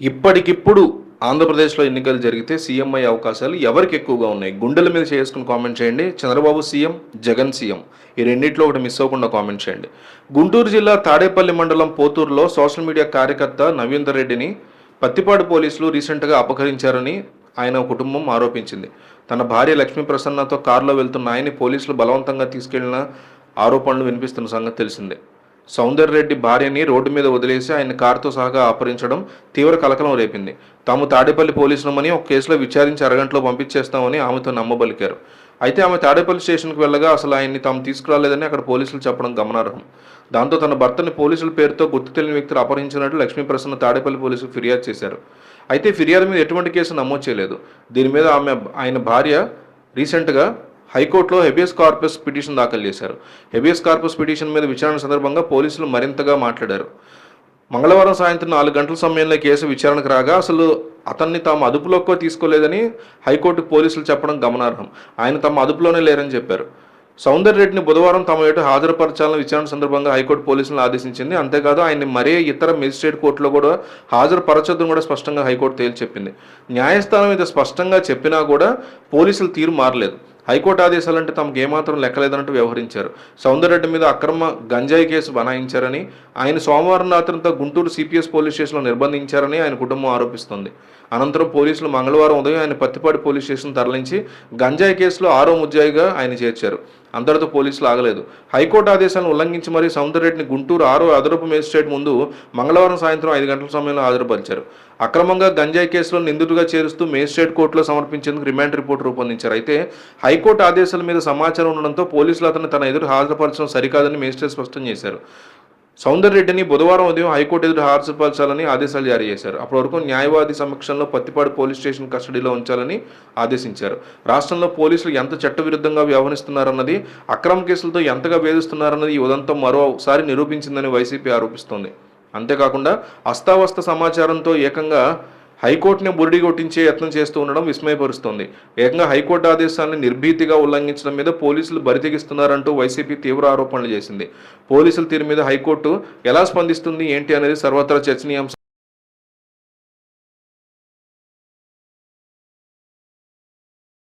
ఇప్పటికిప్పుడు ఆంధ్రప్రదేశ్లో ఎన్నికలు జరిగితే సీఎం అయ్యే అవకాశాలు ఎవరికి ఎక్కువగా ఉన్నాయి? గుండెల మీద చేసుకుని కామెంట్ చేయండి. Chandrababu CM Jagan CM. ఈ రెండింటిలో ఒకటి మిస్ అవ్వకుండా కామెంట్ చేయండి. గుంటూరు జిల్లా తాడేపల్లి మండలం పోతూరులో సోషల్ మీడియా కార్యకర్త నవీందర్ రెడ్డిని పత్తిపాడు పోలీసులు రీసెంట్గా అపహరించారని ఆయన కుటుంబం ఆరోపించింది. తన భార్య లక్ష్మీ ప్రసన్నతో కారులో వెళ్తున్న ఆయన్ని పోలీసులు బలవంతంగా తీసుకెళ్ళిన ఆరోపణలు వినిపిస్తున్న సంగతి తెలిసిందే. సౌందర్ రెడ్డి భార్యని రోడ్డు మీద వదిలేసి ఆయన కారుతో సహా అపహరించడం తీవ్ర కలకలం రేపింది. తాము తాడేపల్లి పోలీసులమని ఒక కేసులో విచారించి అరగంటలో పంపించేస్తామని ఆమెతో నమ్మబలికారు. అయితే ఆమె తాడేపల్లి స్టేషన్కి వెళ్ళగా అసలు ఆయన్ని తాము తీసుకురాలేదని అక్కడ పోలీసులు చెప్పడం గమనార్హం. దాంతో తన భర్తని పోలీసుల పేరుతో గుర్తు తెలియని వ్యక్తులు అపహరించినట్లు లక్ష్మీ ప్రసన్న తాడేపల్లి పోలీసులు ఫిర్యాదు చేశారు. అయితే ఫిర్యాదు మీద ఎటువంటి కేసు నమోదు చేయలేదు. దీని మీద ఆమె ఆయన భార్య రీసెంట్గా హైకోర్టులో హెబియస్ కార్పస్ పిటిషన్ దాఖలు చేశారు. హెబియస్ కార్పస్ పిటిషన్ మీద విచారణ సందర్భంగా పోలీసులు మరింతగా మాట్లాడారు. మంగళవారం సాయంత్రం నాలుగు గంటల సమయంలో కేసు విచారణకు రాగా అసలు అతన్ని తాము అదుపులోకి తీసుకోలేదని హైకోర్టు పోలీసులు చెప్పడం గమనార్హం. ఆయన తమ అదుపులోనే లేరని చెప్పారు. సౌందర్ రెడ్డిని బుధవారం తమ ఏటు హాజరుపరచాలని విచారణ సందర్భంగా హైకోర్టు పోలీసులను ఆదేశించింది. అంతేకాదు ఆయన్ని మరే ఇతర మెజిస్ట్రేట్ కోర్టులో కూడా హాజరుపరచొద్దని కూడా స్పష్టంగా హైకోర్టు తేల్చి చెప్పింది. న్యాయస్థానం ఇది స్పష్టంగా చెప్పినా కూడా పోలీసులు తీరు మారలేదు. హైకోర్టు ఆదేశాలంటే తమకు ఏమాత్రం లెక్కలేదన్నట్టు వ్యవహరించారు. సౌందర్రెడ్డి మీద అక్రమ గంజాయి కేసు బనాయించారని ఆయన సోమవారం రాత్రంతా గుంటూరు సిపిఎస్ పోలీస్ స్టేషన్లో నిర్బంధించారని ఆయన కుటుంబం ఆరోపిస్తోంది. అనంతరం పోలీసులు మంగళవారం ఉదయం ఆయన పత్తిపాడు పోలీస్ స్టేషన్ తరలించి గంజాయి కేసులో ఆరో ముద్దాయిగా ఆయన చేర్చారు. అందరితో పోలీసులు ఆగలేదు. హైకోర్టు ఆదేశాలను ఉల్లంఘించి మరీ సౌందర్రెడ్డిని గుంటూరు ఆరో అదనపు మేజిస్ట్రేట్ ముందు మంగళవారం సాయంత్రం ఐదు గంటల సమయంలో హాజరుపరిచారు. అక్రమంగా గంజాయి కేసులో నిందితుడిగా చేరుస్తూ మేజిస్ట్రేట్ కోర్టులో సమర్పించేందుకు రిమాండ్ రిపోర్ట్ రూపొందించారు. అయితే హైకోర్టు ఆదేశాల మీద సమాచారం ఉండడంతో పోలీసులు అతను తన ఎదురు హాజరుపరచడం సరికాదని మేజిస్ట్రేట్ స్పష్టం చేశారు. సౌందర్ రెడ్డిని బుధవారం ఉదయం హైకోర్టు ఎదురు హాజరుపరచాలని ఆదేశాలు జారీ చేశారు. అప్పటి వరకు న్యాయవాది సమక్షంలో పత్తిపాడు పోలీస్ స్టేషన్ కస్టడీలో ఉంచాలని ఆదేశించారు. రాష్ట్రంలో పోలీసులు ఎంత చట్టవిరుద్ధంగా వ్యవహరిస్తున్నారన్నది అక్రమ కేసులతో ఎంతగా వేధిస్తున్నారన్నది ఈ ఉదంతం మరోసారి నిరూపించిందని వైసీపీ ఆరోపిస్తోంది. అంతేకాకుండా అస్తావస్త సమాచారంతో ఏకంగా హైకోర్టుని బురిడి కొట్టించే యత్నం చేస్తూ ఉండడం విస్మయపరుస్తోంది. ఏకంగా హైకోర్టు ఆదేశాలను నిర్భీతిగా ఉల్లంఘించడం మీద పోలీసులు బరితెగిస్తున్నారంటూ వైసీపీ తీవ్ర ఆరోపణలు చేసింది. పోలీసుల తీరు మీద హైకోర్టు ఎలా స్పందిస్తుంది ఏంటి అనేది సర్వత్రా చర్చనీయాంశం.